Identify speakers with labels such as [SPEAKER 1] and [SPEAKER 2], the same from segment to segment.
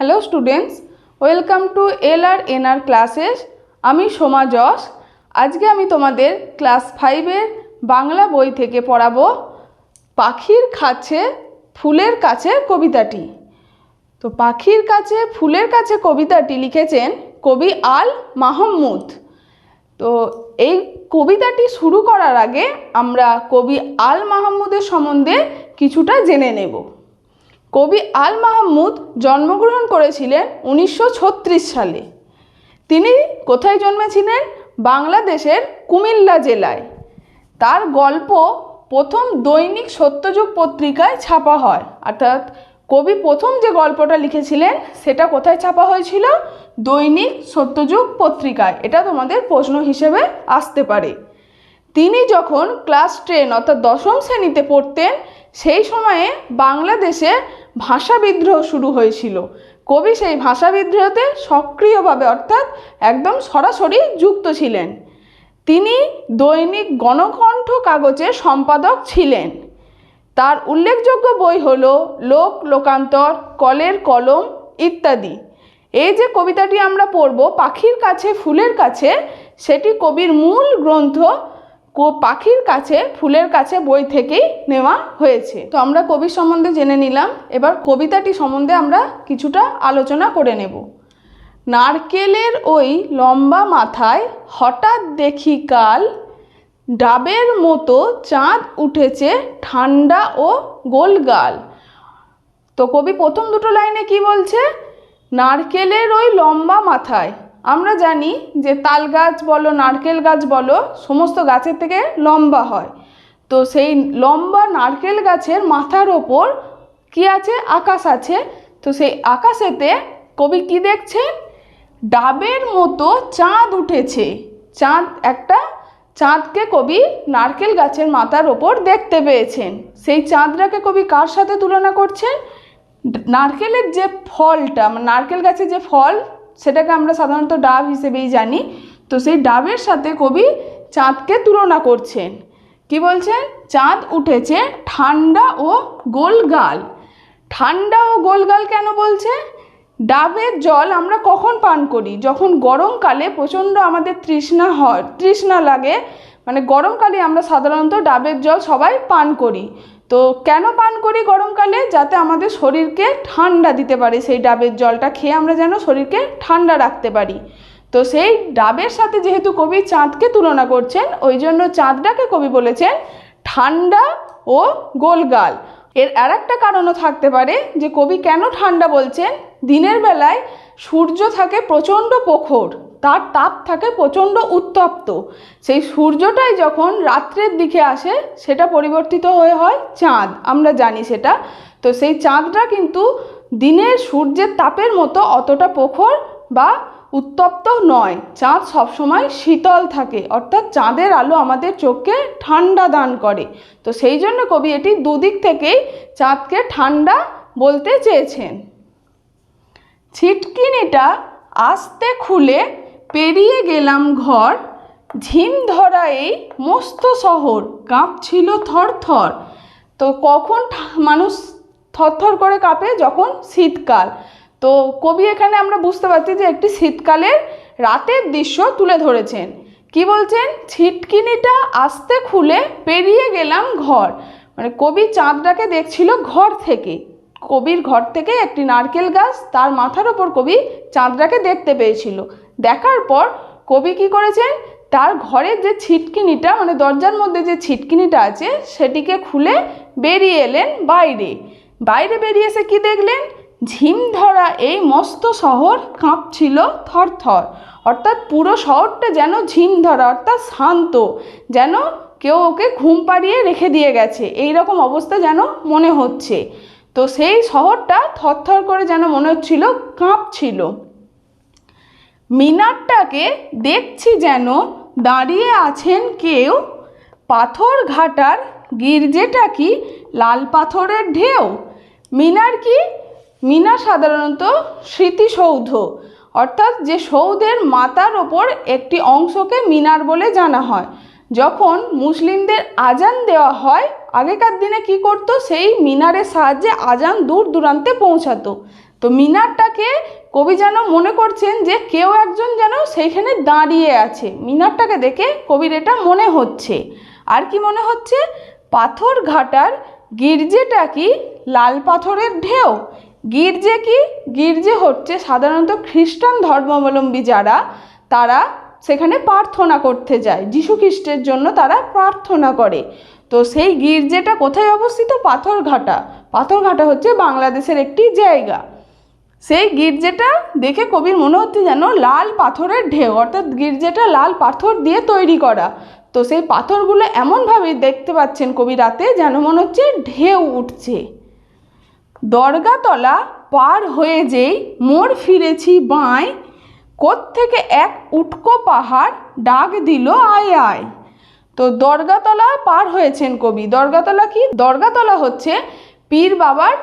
[SPEAKER 1] Hello students welcome to L R N R classes আমি সোমা যশ। আজকে আমি তোমাদের ক্লাস ফাইভের বাংলা বই থেকে পড়াবো পাখির কাছে ফুলের কাছে কবিতাটি। তো পাখির কাছে ফুলের কাছে কবিতাটি লিখেছেন কবি আল মাহমুদ। তো এই কবিতাটি শুরু করার আগে আমরা কবি আল মাহমুদের সম্বন্ধে কিছুটা জেনে নেব। কবি আল মাহমুদ জন্মগ্রহণ করেছিলেন উনিশশো ছত্রিশ সালে। তিনি কোথায় জন্মেছিলেন? বাংলাদেশের কুমিল্লা জেলায়। তার গল্প প্রথম দৈনিক সত্যযুগ পত্রিকায় ছাপা হয়। অর্থাৎ কবি প্রথম যে গল্পটা লিখেছিলেন, সেটা কোথায় ছাপা হয়েছিল? দৈনিক সত্যযুগ পত্রিকায়। এটা তোমাদের প্রশ্ন হিসেবে আসতে পারে। তিনি যখন ক্লাস টেন অর্থাৎ দশম শ্রেণীতে পড়তেন সেই সময়ে বাংলাদেশে ভাষা বিদ্রোহ শুরু হয়েছিল। কবি সেই ভাষা বিদ্রোহতে সক্রিয়ভাবে অর্থাৎ একদম সরাসরি যুক্ত ছিলেন। তিনি দৈনিক গণকণ্ঠ কাগজের সম্পাদক ছিলেন। তার উল্লেখযোগ্য বই হল লোক, লোকান্তর, কলের কলম ইত্যাদি। এই যে কবিতাটি আমরা পড়ব পাখির কাছে, ফুলের কাছে, সেটি কবির মূল গ্রন্থ কো- পাখির কাছে, ফুলের কাছে বই থেকেই নেওয়া হয়েছে। তো আমরা কবির সম্বন্ধে জেনে নিলাম। এবার কবিতাটি সম্বন্ধে আমরা কিছুটা আলোচনা করে নেব। নারকেলের ওই লম্বা মাথায় হঠাৎ দেখি কাল, ডাবের মতো চাঁদ উঠেছে ঠান্ডা ও গোলগাল তো কবি প্রথম দুটো লাইনে কি বলছে? নারকেলের ওই লম্বা মাথায় আমরা জানি যে তাল গাছ বলো, নারকেল গাছ বলো, সমস্ত গাছের থেকে লম্বা হয়। তো সেই লম্বা নারকেল গাছের মাথার ওপর কি আছে? আকাশ আছে। তো সেই আকাশেতে কবি কি দেখছেন? ডাবের মতো চাঁদ উঠেছে। চাঁদ একটা, চাঁদকে কবি নারকেল গাছের মাথার ওপর দেখতে পেয়েছেন। সেই চাঁদটাকে কবি কার সাথে তুলনা করছেন? নারকেলের যে ফলটা মানে নারকেল গাছের যে ফল সেটাকে আমরা সাধারণত ডাব হিসেবেই জানি। তো সেই ডাবের সাথে কবি চাঁদকে তুলনা করছেন। কি বলছেন? চাঁদ উঠেছে ঠান্ডা ও গোলগাল ঠান্ডা ও গোলগাল কেন বলছে? ডাবের জল আমরা কখন পান করি? যখন গরমকালে প্রচণ্ড আমাদের তৃষ্ণা হয়, তৃষ্ণা লাগে মানে গরমকালে আমরা সাধারণত ডাবের জল সবাই পান করি। তো কেন পান করি গরমকালে? যাতে আমাদের শরীরকে ঠান্ডা দিতে পারে। সেই ডাবের জলটা খেয়ে আমরা যেন শরীরকে ঠান্ডা রাখতে পারি। তো সেই ডাবের সাথে যেহেতু কবি চাঁদকে তুলনা করছেন, ওই জন্য চাঁদটাকে কবি বলেছেন ঠান্ডা ও গোলগাল। এর আর একটা কারণও থাকতে পারে যে কবি কেন ঠান্ডা বলছেন? দিনের বেলায় সূর্য থাকে প্রচণ্ড প্রখর। তার তাপ থাকে প্রচণ্ড উত্তপ্ত। সেই সূর্যটাই যখন রাত্রের দিকে আসে, সেটা পরিবর্তিত হয়ে হয় চাঁদ। আমরা জানি সেটা। তো সেই চাঁদটা কিন্তু দিনের সূর্যের তাপের মতো অতটা প্রখর বা উত্তপ্ত নয়। চাঁদ সবসময় শীতল থাকে, অর্থাৎ চাঁদের আলো আমাদের চোখকে ঠান্ডা দান করে। তো সেই জন্য কবি এটি দুদিক থেকেই চাঁদকে ঠান্ডা বলতে চেয়েছেন। ছিটকিনিটা আস্তে খুলে পেরিয়ে গেলাম ঘর। ঝিম ধরা এই মস্ত শহর, কাঁপছিল থর তো কখন মানুষ থরথর করে কাঁপে? যখন শীতকাল। তো কবি এখানে আমরা বুঝতে পারছি যে একটি শীতকালের রাতের দৃশ্য তুলে ধরেছেন। কি বলছেন? ছিটকিনিটা আস্তে খুলে পেরিয়ে গেলাম ঘর। মানে কবি চাঁদটাকে দেখছিল ঘর থেকে। কবির ঘর থেকে একটি নারকেল গাছ, তার মাথার ওপর কবি চাঁদটাকে দেখতে পেয়েছিল। দেখার পর কবি কি করেছেন? তার ঘরের যে ছিটকিনিটা মানে দরজার মধ্যে যে ছিটকিনিটা আছে, সেটিকে খুলে বেরিয়ে এলেন বাইরে। বাইরে বেরিয়ে এসে কি দেখলেন? ঝিম ধরা এই মস্ত শহর কাঁপছিল থরথর। অর্থাৎ পুরো শহরটা যেন ঝিম ধরা, অর্থাৎ শান্ত, যেন কেউ ওকে ঘুম পাড়িয়ে রেখে দিয়ে গেছে। এই রকম অবস্থা যেন মনে হচ্ছে। তো সেই শহরটা থরথর করে যেন মনে হচ্ছিল, কাঁপছিল। মিনারটাকে দেখছি যেন দাঁড়িয়ে আছেন কেউ। পাথর ঘাটার গির্জেটা কি লাল পাথরের ঢেউ? মিনার কি? মিনার সাধারণত স্মৃতিসৌধ। অর্থাৎ যে সৌধের মাতার ওপর একটি অংশকে মিনার বলে জানা হয়। যখন মুসলিমদের আজান দেওয়া হয়, আগেকার দিনে কি করতো? সেই মিনারের সাহায্যে আজান দূর দূরান্তে পৌঁছাতো। তো মিনারটাকে কবি যেন মনে করছেন যে কেউ একজন যেন সেইখানে দাঁড়িয়ে আছে। মিনারটাকে দেখে কবির এটা মনে হচ্ছে। আর কি মনে হচ্ছে? পাথর ঘাটার গির্জেটা কি লাল পাথরের ঢেউ? গির্জে কি গির্জে হচ্ছে সাধারণত খ্রিস্টান ধর্মাবলম্বী যারা, তারা সেখানে প্রার্থনা করতে যায়। যীশু খ্রিস্টের জন্য তারা প্রার্থনা করে। তো সেই গির্জেটা কোথায় অবস্থিত? পাথরঘাটা পাথরঘাটা হচ্ছে বাংলাদেশের একটি জায়গা। সেই গির্জেটা দেখে কবির মনে হচ্ছে যেন লাল পাথরের ঢেউ, অর্থাৎ গির্জেটা লাল পাথর দিয়ে তৈরি করা। তো সেই পাথরগুলো এমনভাবে দেখতে পাচ্ছেন কবি রাতে যেন মনে হচ্ছে ঢেউ উঠছে। দরগাতলা পার হয়ে যেই মোড় ফিরেছি বাঁয় থেকে এক উটকো পাহাড় ডাক দিল আয় আয়। তো দরগাতলা পার হয়েছেন কবি। দরগাতলা কি? দরগাতলা হচ্ছে পীর বাবার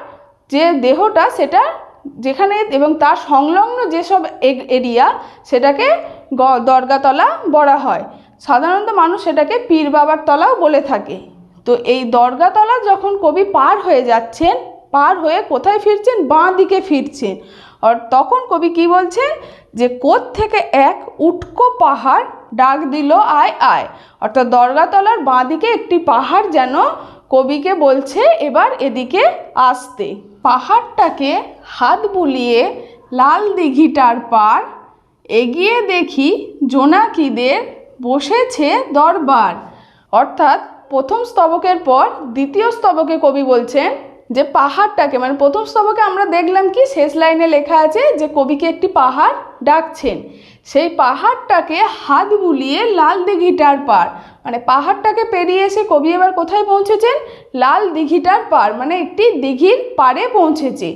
[SPEAKER 1] যে দেহটা, সেটা যেখানে এবং তার সংলগ্ন যেসব এরিয়া, সেটাকে দরগাতলা বলা হয়। সাধারণত মানুষ সেটাকে পীর বাবার তলাও বলে থাকে। তো এই দরগাতলা যখন কবি পার হয়ে যাচ্ছেন, পার হয়ে কোথায় ফিরছেন? বাঁ দিকে ফিরছেন। আর তখন কবি কি বলছেন যে কোথ থেকে এক উটকো পাহাড় ডাক দিল, আয় আয়। অর্থাৎ দরগাতলার বাঁ দিকে একটি পাহাড় যেন কবিকে বলছে, এবার এদিকে আসতে। পাহাড়টাকে হাত বুলিয়ে লাল দিঘিটার পার এগিয়ে দেখি জোনাকিদের বসেছে দরবার। অর্থাৎ প্রথম স্তবকের পর দ্বিতীয় স্তবকে কবি বলছেন যে পাহাড়টাকে মানে প্রথম স্তবকে আমরা দেখলাম কি, শেষ লাইনে লেখা আছে যে কবিকে একটি পাহাড় ডাকছেন। সেই পাহাড়টাকে হাত বুলিয়ে লাল দিঘিটার পার মানে পাহাড়টাকে পেরিয়ে এসে কবি এবার কোথায় পৌঁছেছেন? লাল দিঘিটার পার মানে একটি দিঘির পাড়ে পৌঁছেছে।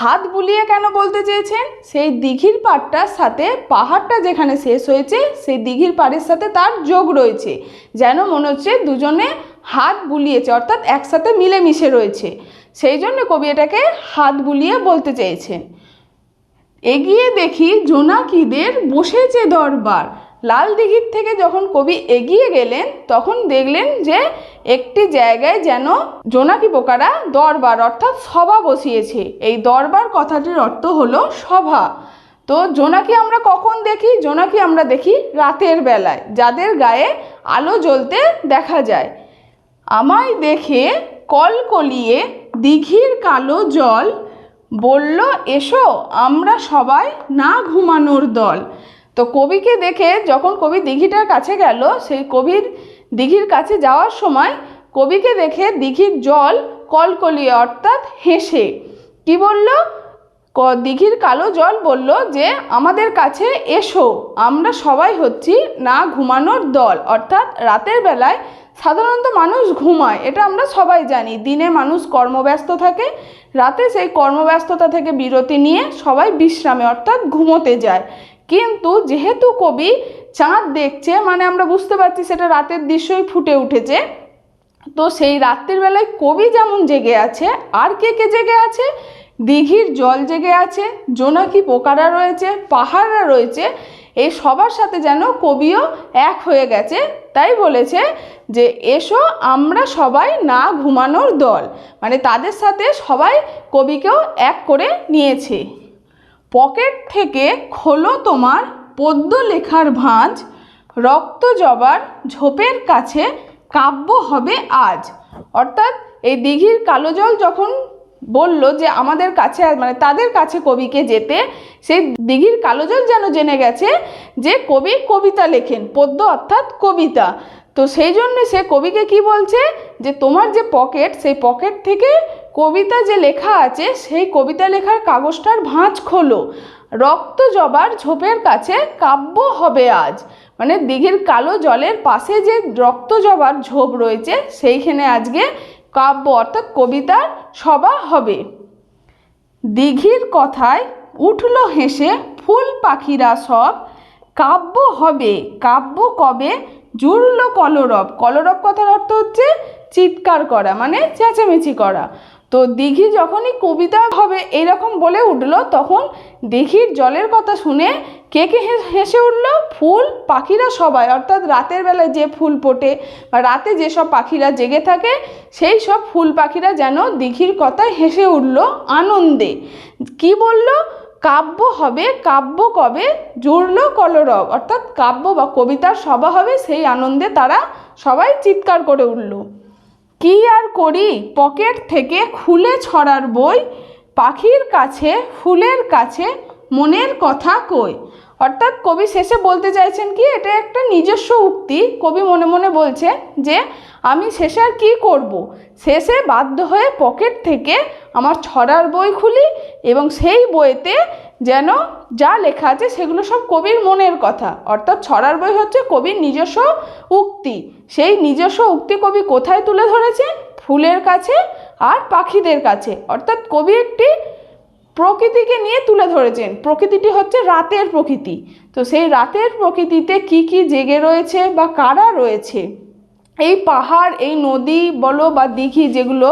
[SPEAKER 1] হাত বুলিয়ে কেন বলতে চেয়েছেন? সেই দিঘির পাড়টার সাথে পাহাড়টা যেখানে শেষ হয়েছে, সেই দিঘির পাড়ের সাথে তার যোগ রয়েছে। যেন মনে হচ্ছে দুজনে হাত বুলিয়েছে, অর্থাৎ একসাথে মিলেমিশে রয়েছে। সেই জন্য কবি এটাকে হাত বুলিয়ে বলতে চেয়েছেন। এগিয়ে দেখি জোনাকিদের বসেছে দরবার। লাল দিঘির থেকে যখন কবি এগিয়ে গেলেন, তখন দেখলেন যে একটি জায়গায় যেন জোনাকি পোকারা দরবার অর্থাৎ সভা বসিয়েছে। এই দরবার কথাটির অর্থ হলো সভা। তো জোনাকি আমরা কখন দেখি? জোনাকি আমরা দেখি রাতের বেলায়, যাদের গায়ে আলো জ্বলতে দেখা যায়। আমায় দেখে কলকলিয়ে দিঘির কালো জল বলল, এসো, আমরা সবাই না ঘুমানোর দল। তো কবিকে দেখে যখন কবি দিঘিটার কাছে গেল, সেই কবির দিঘির কাছে যাওয়ার সময় কবিকে দেখে দিঘির জল কলকলিয়ে অর্থাৎ হেসে। কি বলল? দিঘির কালো জল বলল যে, আমাদের কাছে এসো, আমরা সবাই হচ্ছি না ঘুমানোর দল। অর্থাৎ রাতের বেলায় সাধারণত মানুষ ঘুমায়, এটা আমরা সবাই জানি। দিনে মানুষ কর্মব্যস্ত থাকে, রাতে সেই কর্মব্যস্ততা থেকে বিরতি নিয়ে সবাই বিশ্রামে, অর্থাৎ ঘুমোতে যায়। কিন্তু যেহেতু কবি চাঁদ দেখছে মানে আমরা বুঝতে পারছি সেটা রাতের দৃশ্যই ফুটে উঠেছে, তো সেই রাত্রির বেলায় কবি যেমন জেগে আছে, আর কে কে জেগে আছে? দিঘির জল জেগে আছে, জোনাকি পোকারা রয়েছে, পাহাড়রা রয়েছে এই সবার সাথে যেন কবিও এক হয়ে গেছে। তাই বলেছে যে, এসো, আমরা সবাই না ঘুমানোর দল। মানে তাদের সাথে সবাই কবিকেও এক করে নিয়েছে। পকেট থেকে খোলো তোমার পদ্য লেখার ভাঁজ, রক্ত জবার ঝোপের কাছে কাব্য হবে আজ। অর্থাৎ এই দিঘির কালো জল যখন বলল যে আমাদের কাছে মানে তাদের কাছে কবিকে যেতে সেই দিঘির কালো জল যেন জেনে গেছে যে কবি কবিতা লেখেন, পদ্য অর্থাৎ কবিতা। তো সেই জন্য সে কবিকে কি বলছে? যে তোমার যে পকেট, সেই পকেট থেকে কবিতা যে লেখা আছে, সেই কবিতা লেখার কাগজটার ভাঁজ খোলো। রক্ত জবার ঝোপের কাছে কাব্য হবে আজ। মানে দিঘির কালো জলের পাশে যে রক্ত জবার ঝোপ রয়েছে, সেইখানে আজকে কাব্য অর্থাৎ কবিতার সভা হবে। দিঘির কথায় উঠল হেসে, ফুল পাখিরা সব, কাব্য হবে, কাব্য কবে জুড়ল কলরব। কলরব কথার অর্থ হচ্ছে চিৎকার করা মানে চেঁচামেচি করা। তো দিঘি যখনই কবিতা হবে এরকম বলে উঠল, তখন দিঘির জলের কথা শুনে কে কে হেসে উঠল? ফুল, পাখিরা সবাই। অর্থাৎ রাতের বেলায় যে ফুল ফোটে বা রাতে যেসব পাখিরা জেগে থাকে, সেই সব ফুল পাখিরা যেন দিঘির কথায় হেসে উঠল আনন্দে। কি বলল? কাব্য হবে, কাব্য কবে? জুড়ল কলরব। অর্থাৎ কাব্য বা কবিতার সভা হবে, সেই আনন্দে তারা সবাই চিৎকার করে উঠল। কি আর করি? পকেট থেকে খুলে ছড়ার বই, পাখির কাছে, ফুলের কাছে, মনের কথা কই? অর্থাৎ কবি শেষে বলতে চাইছেন কি, এটা একটা নিজস্ব উক্তি। কবি মনে মনে বলছে যে, আমি শেষে আর কী করব? শেষে বাধ্য হয়ে পকেট থেকে আমার ছড়ার বই খুলি এবং সেই বইতে যেন যা লেখা আছে সেগুলো সব কবির মনের কথা। অর্থাৎ ছড়ার বই হচ্ছে কবির নিজস্ব উক্তি। সেই নিজস্ব উক্তি কবি কোথায় তুলে ধরেছেন? ফুলের কাছে আর পাখিদের কাছে। অর্থাৎ কবি একটি প্রকৃতিকে নিয়ে তুলে ধরেছেন। প্রকৃতিটি হচ্ছে রাতের প্রকৃতি। তো সেই রাতের প্রকৃতিতে কি কি জেগে রয়েছে বা কারা রয়েছে? এই পাহাড়, এই নদী, বলো বা দিঘি যেগুলো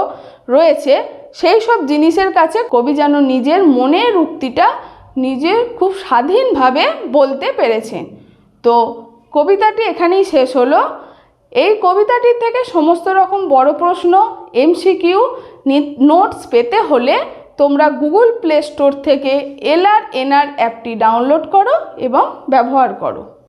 [SPEAKER 1] রয়েছে সেই সব জিনিসের কাছে কবি যেন নিজের মনের উক্তিটা নিজে খুব স্বাধীনভাবে বলতে পেরেছেন। তো কবিতাটি এখানেই শেষ হলো। এই কবিতাটির থেকে সমস্ত রকম বড় প্রশ্ন, এমসিকিউ নোটস পেতে হলে তোমরা গুগল প্লে স্টোর থেকে এলআর এনআর অ্যাপটি ডাউনলোড করো এবং ব্যবহার করো।